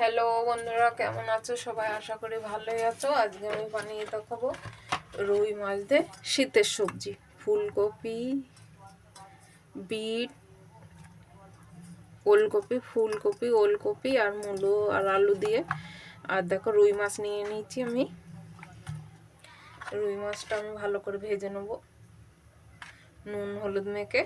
Hello বন্ধুরা, কেমন আছো? সবাই আশা করি ভালোই আছো। আজকে আমি বানিয়ে দেখাবো রুই মাছ দিয়ে শীতের সবজি। ফুলকপি, বিট, ওলকপি, ফুলকপি, ওলকপি আর মূলো আর আলু দিয়ে। আর দেখো, রুই মাছ নিয়ে নিয়েছি আমি। রুই মাছটা আমি ভালো করে ভেজে নেব। নুন, হলুদ মেখে।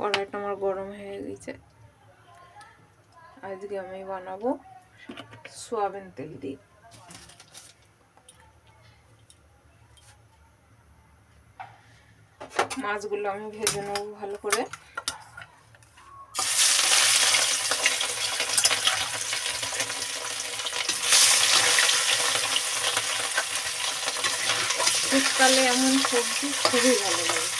কড়াইটা আমার গরম হয়ে গেছে। আজকে আমি বানাবো সোয়াবিন তেল দিয়ে। মাছগুলো আমি ভেজে নেব ভালো করে। শীতকালে এমন সবজি খুবই ভালো লাগে।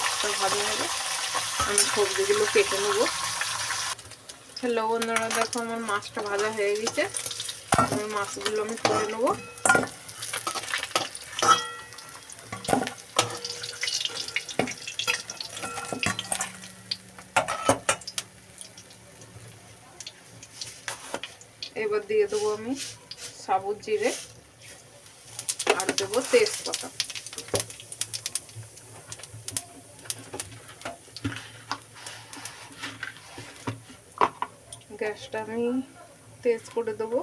মাছটা ভালো হবে। আমি সবজিগুলো কেটে নেব। হ্যালো বন্ধুরা, দেখো আমার মাছটা ভাজা হয়ে গেছে। আমি মাছগুলো আমি তুলে নেব। এবার দিয়ে দেবো আমি সাবুত জিরে। আর দেবো তেজপাতা। গ্যাসটা আমি তেজ করে দেবো।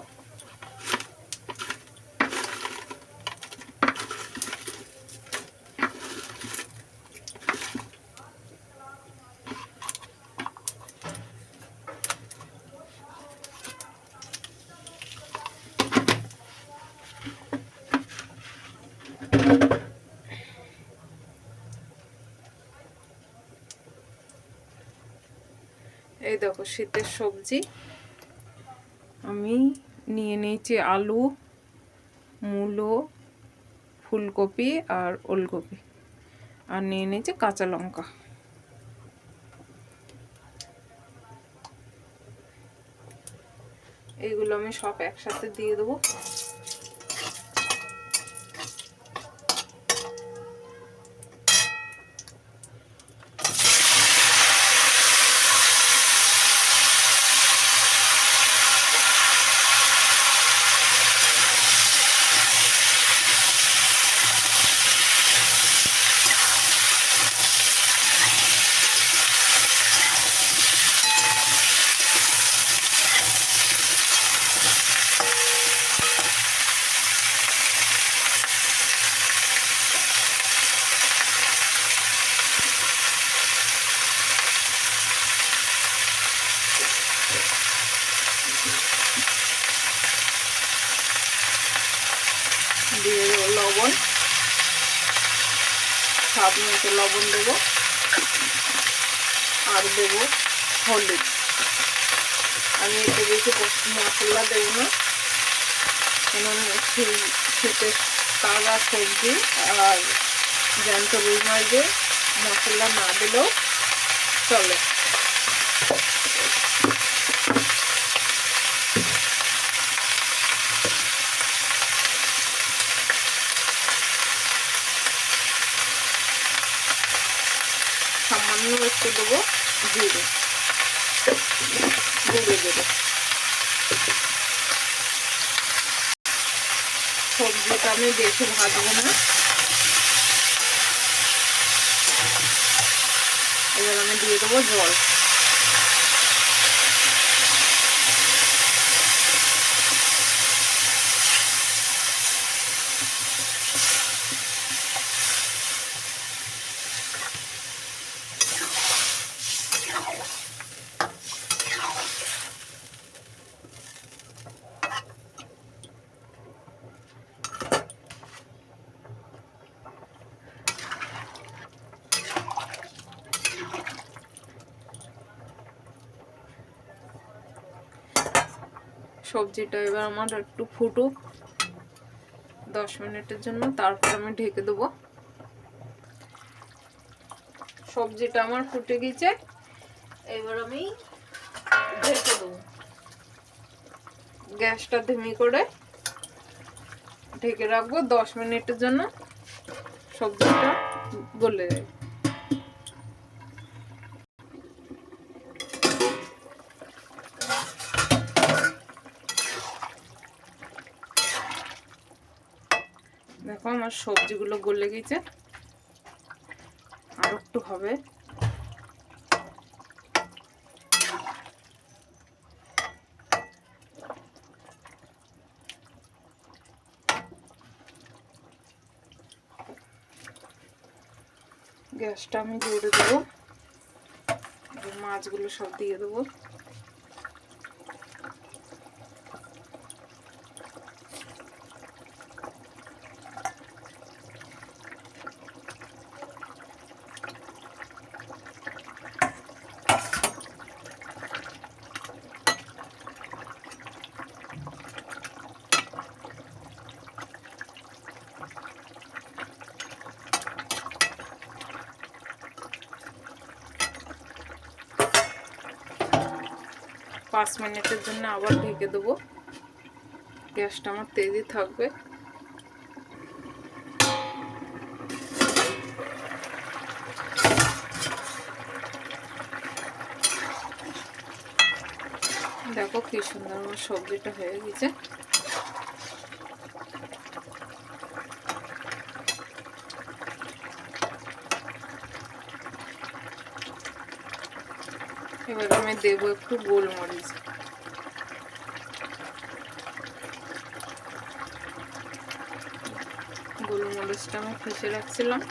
এই দেখো শীতের সবজি। আমি নিয়ে নিয়েছি আলু, মূলো, ফুলকপি আর ওলকপি। আর নিয়ে নিয়েছি কাঁচা লঙ্কা। এইগুলো আমি সব একসাথে দিয়ে দেবো দিয়ে দেবো লবণ স্বাদ মতো লবণ দেবো আর দেবো হলুদ। আমি একটু বেশি মশলা দেবো না কেন শীতের তাজা সবজি আর জ্যান্ত রুই মাছ মশলা না দিলেও চলে সামান্য একটু দেবো জিরে গুঁড়ে দেবো সবজিটা আমি বেশি ভাজবো না। এবার আমি দিয়ে দেবো জল। সবজিটা এবার আমার একটু ফুটুক। দশ মিনিটের জন্য তারপর আমি ঢেকে দেবো। সবজিটা আমার ফুটে গেছে। এবার আমি ঢেকে দেবো। গ্যাসটা ধিমি করে ঢেকে রাখব। দশ মিনিটের জন্য সবজিটা গলে যাবে দেখো আমার সবজিগুলো গলে গেছে। আর একটু হবে। গ্যাসটা আমি জুড়ে দেবো। মাছগুলো সব দিয়ে দেবো। পাঁচ মিনিটের জন্য আবার ঢেকে দেবো। গ্যাসটা আমার তেজি থাকবে। দেখো কি সুন্দর আমার সবজিটা হয়ে গেছে। এবার আমি দেবো একটু গোলমরিচ গোলমরিচটা আমি ফেসে রাখছিলাম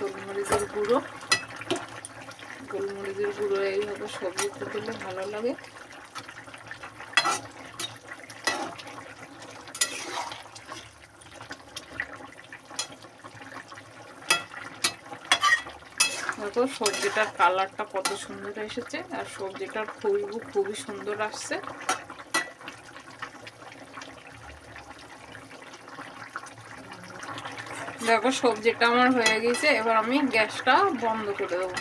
গোলমরিচের গুঁড়ো গোলমরিচের গুঁড়ো এইভাবে সবজি দিলে ভালো লাগে দেখো সবজিটার কালারটা কত সুন্দর এসেছে আর সবজিটার খুবই খুবই সুন্দর আসছে। দেখো, সবজিটা আমার হয়ে গেছে, এবার আমি গ্যাসটা বন্ধ করে দেবো।